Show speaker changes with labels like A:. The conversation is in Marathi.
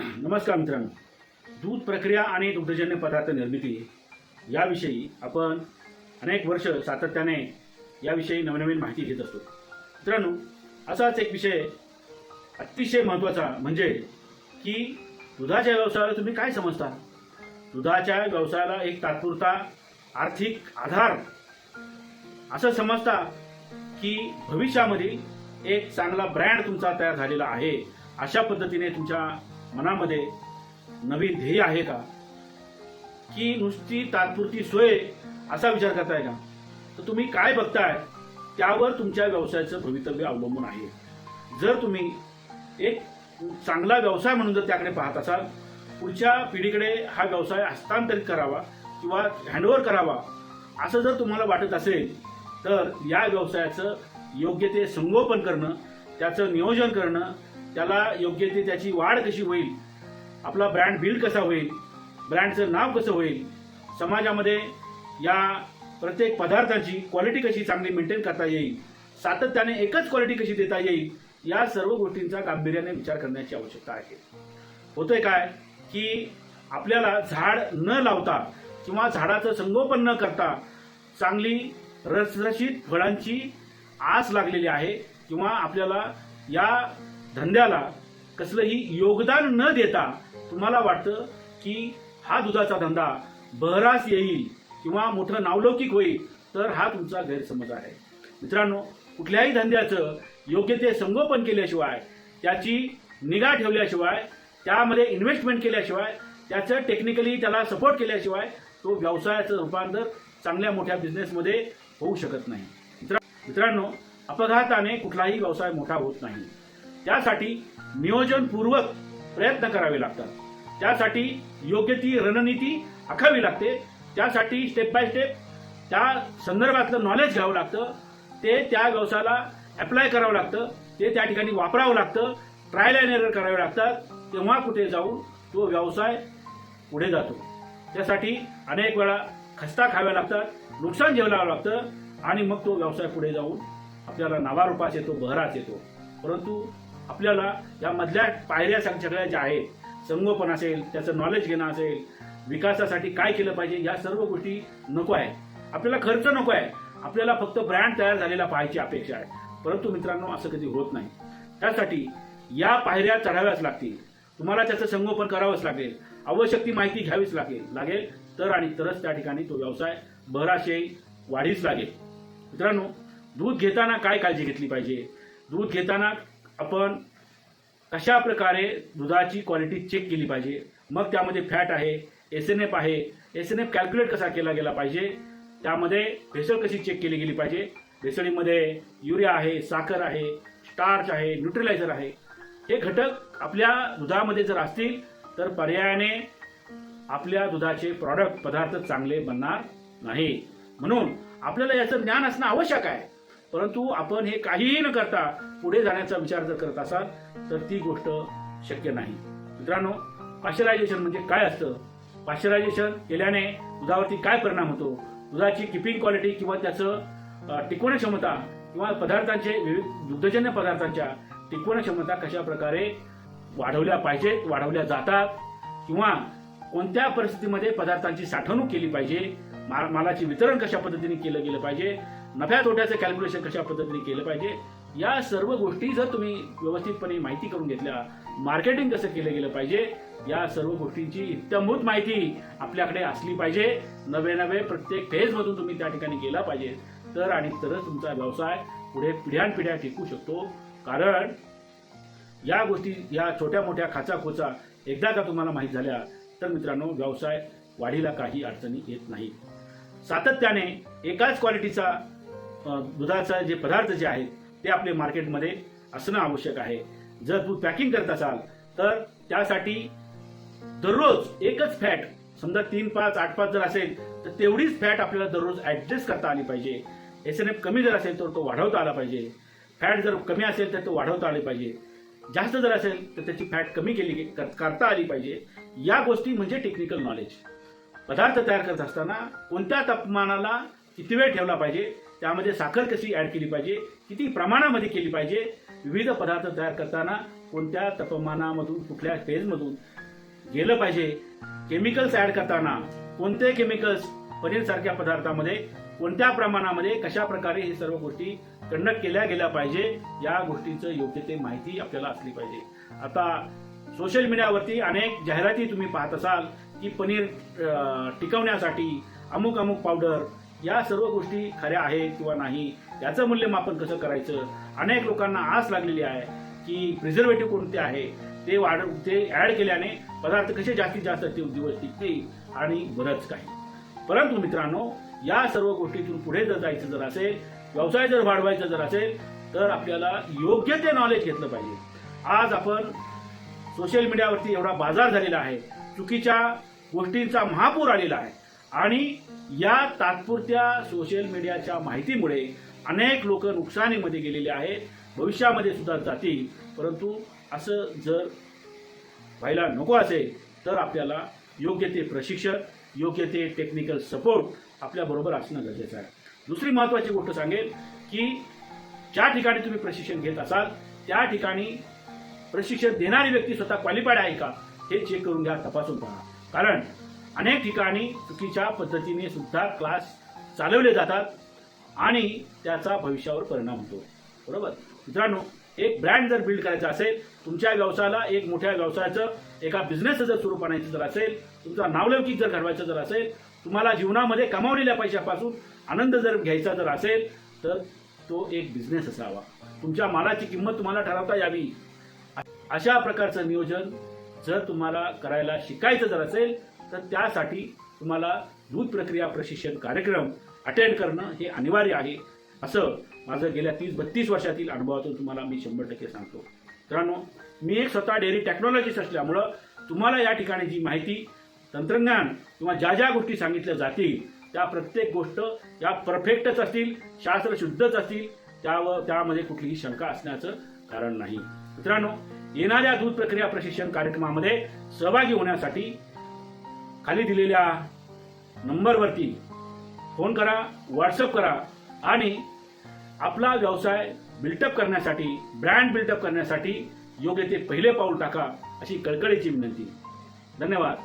A: नमस्कार मित्रांनो. दूध प्रक्रिया आणि दुग्धजन्य पदार्थ निर्मिती याविषयी आपण अनेक वर्ष सातत्याने याविषयी नवनवीन माहिती घेत असतो. मित्रांनो असाच एक विषय अतिशय महत्त्वाचा म्हणजे की दुधाच्या व्यवसायाला तुम्ही काय समजता? दुधाच्या व्यवसायाला एक तात्पुरता आर्थिक आधार असं समजता की भविष्यामध्ये एक चांगला ब्रँड तुमचा तयार झालेला आहे अशा पद्धतीने तुमच्या मनामध्ये नवीन ध्येय आहे का? की नुसती तात्पुरती सोय असा विचार करताय का? तर तुम्ही काय बघताय त्यावर तुमच्या व्यवसायाचं भवितव्य अवलंबून आहे. जर तुम्ही एक चांगला व्यवसाय म्हणून जर त्याकडे पाहत असाल पुढच्या पिढीकडे हा व्यवसाय हस्तांतरित करावा किंवा हँडओव्हर करावा असं जर तुम्हाला वाटत असेल तर या व्यवसायाचं योग्य ते संगोपन करणं त्याचं नियोजन करणं त्याला योग्य ते त्याची वाढ कशी होईल? आपला ब्रँड बिल्ड कसा होईल? ब्रँडचं नाव कसं होईल? समाजामध्ये या प्रत्येक पदार्थाची क्वालिटी कशी चांगली मेंटेन करता येईल? सातत्याने एकच क्वालिटी कशी देता येईल? या सर्व गोष्टींचा गांभीर्याने विचार करण्याची आवश्यकता आहे. होतंय काय? की आपल्याला झाड न लावता किंवा झाडाचं संगोपन न करता चांगली रसरशीत फळांची आस लागलेली आहे किंवा आपल्याला या धंद्याला कसलंही योगदान न देता तुम्हाला वाटतं की हा दुधाचा धंदा बहरास येईल किंवा मोठं नावलौकिक होईल तर हा तुमचा गैरसमज आहे. मित्रांनो कुठल्याही धंद्याचं योग्य ते संगोपन केल्याशिवाय त्याची निगा ठेवल्याशिवाय त्यामध्ये इन्व्हेस्टमेंट केल्याशिवाय त्याचं टेक्निकली त्याला सपोर्ट केल्याशिवाय तो व्यवसायाचं रूपांतर चांगल्या मोठ्या बिझनेसमध्ये होऊ शकत नाही. मित्रा- मित्रांनो अपघाताने कुठलाही व्यवसाय मोठा होत नाही. त्यासाठी नियोजनपूर्वक प्रयत्न करावे लागतात. त्यासाठी योग्य ती रणनीती आखावी लागते. त्यासाठी स्टेप बाय स्टेप त्या संदर्भातलं नॉलेज घ्यावं लागतं. ते त्या व्यवसायाला अप्लाय करावं लागतं. ते त्या ठिकाणी वापरावं लागतं. ट्रायल अँड एरर करावे लागतात. तेव्हा कुठे जाऊन तो व्यवसाय पुढे जातो. त्यासाठी अनेक वेळा खस्ता खाव्या लागतात नुकसान झेलावं लागतं आणि मग तो व्यवसाय पुढे जाऊन आपल्याला नावारूपास येतो बहरास येतो. परंतु आपल्याला या मधल्या पायऱ्या सग- सगळ्या ज्या आहेत संगोपन असेल त्याचं नॉलेज घेणं असेल विकासासाठी काय केलं पाहिजे या सर्व गोष्टी नको आहे आपल्याला खर्च नको आहे. आपल्याला फक्त ब्रँड तयार झालेला पाहायची अपेक्षा आहे. परंतु मित्रांनो असं कधी होत नाही. त्यासाठी या पायऱ्या चढाव्याच लागतील. तुम्हाला त्याचं संगोपन करावंच लागेल. आवश्यक ती माहिती घ्यावीच लागेल. लागेल तर आणि तरच त्या ठिकाणी तो व्यवसाय बहराश येईल वाढीच लागेल. मित्रांनो दूध घेताना काय काळजी घेतली पाहिजे? दूध घेताना आपण कशा प्रकारे दुधाची क्वालिटी चेक केली पाहिजे? मग त्यामध्ये फॅट आहे एस एन एफ आहे. एस एन एफ कॅल्क्युलेट कसा केला गेला पाहिजे? त्यामध्ये भेसळ कशी चेक केली गेली पाहिजे? भेसळीमध्ये युरिया आहे साखर आहे स्टार्च आहे न्यूट्रिलायझर आहे. हे घटक आपल्या दुधामध्ये जर असतील तर पर्यायाने आपल्या दुधाचे प्रॉडक्ट पदार्थ चांगले बनणार नाही. म्हणून आपल्याला याचं ज्ञान असणं आवश्यक आहे. परंतु आपण हे काहीही न करता पुढे जाण्याचा विचार जर करत असाल तर ती गोष्ट शक्य नाही. मित्रांनो पाश्चरायझेशन म्हणजे काय असतं? पाश्चरायझेशन केल्याने दुधावरती काय परिणाम होतो? दुधाची किपिंग क्वालिटी किंवा त्याचं टिकवण क्षमता किंवा पदार्थांचे विविध दुग्धजन्य पदार्थांच्या टिकवण क्षमता कशा प्रकारे वाढवल्या पाहिजेत वाढवल्या जातात किंवा कोणत्या परिस्थितीमध्ये पदार्थांची साठवणूक केली पाहिजे मालाचे वितरण कशा पद्धतीने केलं गेलं पाहिजे नफ्या तोट्याचं कॅल्क्युलेशन कशा पद्धतीने केलं पाहिजे? या सर्व गोष्टी जर तुम्ही व्यवस्थितपणे माहिती करून घेतल्या मार्केटिंग कसं केलं गेलं पाहिजे या सर्व गोष्टींची इत्यंभूत माहिती आपल्याकडे असली पाहिजे. नवे नवे प्रत्येक फेजमधून तुम्ही त्या ठिकाणी गेला पाहिजे. तर आणि तरच तुमचा व्यवसाय पुढे पिढ्यानपिढ्या टिकू शकतो. कारण या गोष्टी या छोट्या मोठ्या खाचा खोचा एकदा का तुम्हाला माहीत झाल्या तर मित्रांनो व्यवसाय वाढीला काही अडचणी येत नाही सातत्याने एकाच क्वालिटीचा दुधाचा जे पदार्थ जे आहेत ते आपले मार्केटमध्ये असणं आवश्यक आहे. जर दूध पॅकिंग करत असाल तर त्यासाठी दररोज एकच फॅट समजा तीन पाच आठ पाच जर असेल तर तेवढीच फॅट आपल्याला दररोज ऍडजस्ट करता आली पाहिजे. एस एन एफ कमी जर असेल तर तो वाढवता आला पाहिजे. फॅट जर कमी असेल तर तो वाढवता आली पाहिजे. जास्त जर असेल तर त्याची फॅट कमी केली कर- करता आली पाहिजे. या गोष्टी म्हणजे टेक्निकल नॉलेज पदार्थ तयार करत असताना कोणत्या तापमानाला किती वेळ ठेवला पाहिजे त्यामध्ये साखर कशी ऍड केली पाहिजे? किती प्रमाणामध्ये केली पाहिजे? विविध पदार्थ तयार करताना कोणत्या तापमानामधून कुठल्या फेजमधून गेलं पाहिजे? केमिकल्स ऍड करताना कोणते केमिकल्स पनीर सारख्या पदार्थामध्ये कोणत्या प्रमाणामध्ये कशा प्रकारे हे सर्व गोष्टी कंडक्ट केल्या गेल्या पाहिजे? या गोष्टीचं योग्य ते माहिती आपल्याला असली पाहिजे. आता सोशल मीडियावरती अनेक जाहिराती तुम्ही पाहत असाल की पनीर टिकवण्यासाठी अमुक अमुक पावडर या सर्व गोष्टी खऱ्या आहेत किंवा नाही याचं मूल्यमापन कसं करायचं? अनेक लोकांना आस लागलेली आहे की प्रिझर्वेटिव्ह कोणते आहे? ते वाढ ते ऍड केल्याने पदार्थ कसे जास्तीत जास्त ते दिवस टिकतील आणि बरंच काही. परंतु मित्रांनो या सर्व गोष्टीतून पुढे जर जायचं जर असेल व्यवसाय जर वाढवायचा जर असेल तर आपल्याला योग्य ते नॉलेज घेतलं पाहिजे. आज आपण सोशल मीडियावरती एवढा बाजार झालेला आहे. चुकीच्या गोष्टींचा महापूर आलेला आहे. आणि या तात्पुरत्या सोशल मीडियाच्या माहितीमुळे अनेक लोक नुकसानीमध्ये गेलेले आहेत. भविष्यामध्ये सुद्धा जातील. परंतु असं जर व्हायला नको असेल तर आपल्याला योग्य ते प्रशिक्षण योग्य ते टेक्निकल सपोर्ट आपल्याबरोबर असणं गरजेचं आहे. दुसरी महत्त्वाची गोष्ट सांगेल की ज्या ठिकाणी तुम्ही प्रशिक्षण घेत असाल त्या ठिकाणी प्रशिक्षण देणारी व्यक्ती स्वतः क्वालिफाईड आहे का हे चेक करून घ्या तपासून पहा. कारण अनेक ठिकाणी चुकीच्या पद्धतीने सुद्धा क्लास चालवले जातात आणि त्याचा भविष्यावर परिणाम होतो. बरोबर? मित्रांनो एक ब्रँड जर बिल्ड करायचा असेल तुमच्या व्यवसायाला एक मोठ्या व्यवसायाचं एका बिझनेसचं जर स्वरूप आणायचं जर असेल तुमचा नावलौकिक जर घडवायचं जर असेल तुम्हाला जीवनामध्ये कमावलेल्या पैशापासून आनंद जर घ्यायचा जर असेल तर तो एक बिझनेस असावा. तुमच्या मालाची किंमत तुम्हाला ठरवता यावी. अशा प्रकारचं नियोजन जर तुम्हाला करायला शिकायचं जर असेल तर त्यासाठी तुम्हाला दूध प्रक्रिया प्रशिक्षण कार्यक्रम अटेंड करणं हे अनिवार्य आहे. असं माझं गेल्या तीस बत्तीस वर्षातील अनुभवातून तुम्हाला मी शंभर टक्के सांगतो. मित्रांनो मी एक स्वतः डेअरी टेक्नॉलॉजिस्ट असल्यामुळं तुम्हाला या ठिकाणी जी माहिती तंत्रज्ञान किंवा ज्या ज्या गोष्टी सांगितल्या जातील त्या प्रत्येक गोष्ट या परफेक्टच असतील शास्त्र शुद्धच असतील त्यावर त्यामध्ये कुठलीही शंका असण्याचं कारण नाही. मित्रांनो येणाऱ्या दूध प्रक्रिया प्रशिक्षण कार्यक्रमामध्ये सहभागी होण्यासाठी खाली दिलेल्या नंबरवरती फोन करा व्हॉट्सअप करा आणि आपला व्यवसाय बिल्टअप करण्यासाठी ब्रँड बिल्टअप करण्यासाठी योग्य ते पहिले पाऊल टाका अशी कळकळीची विनंती. धन्यवाद.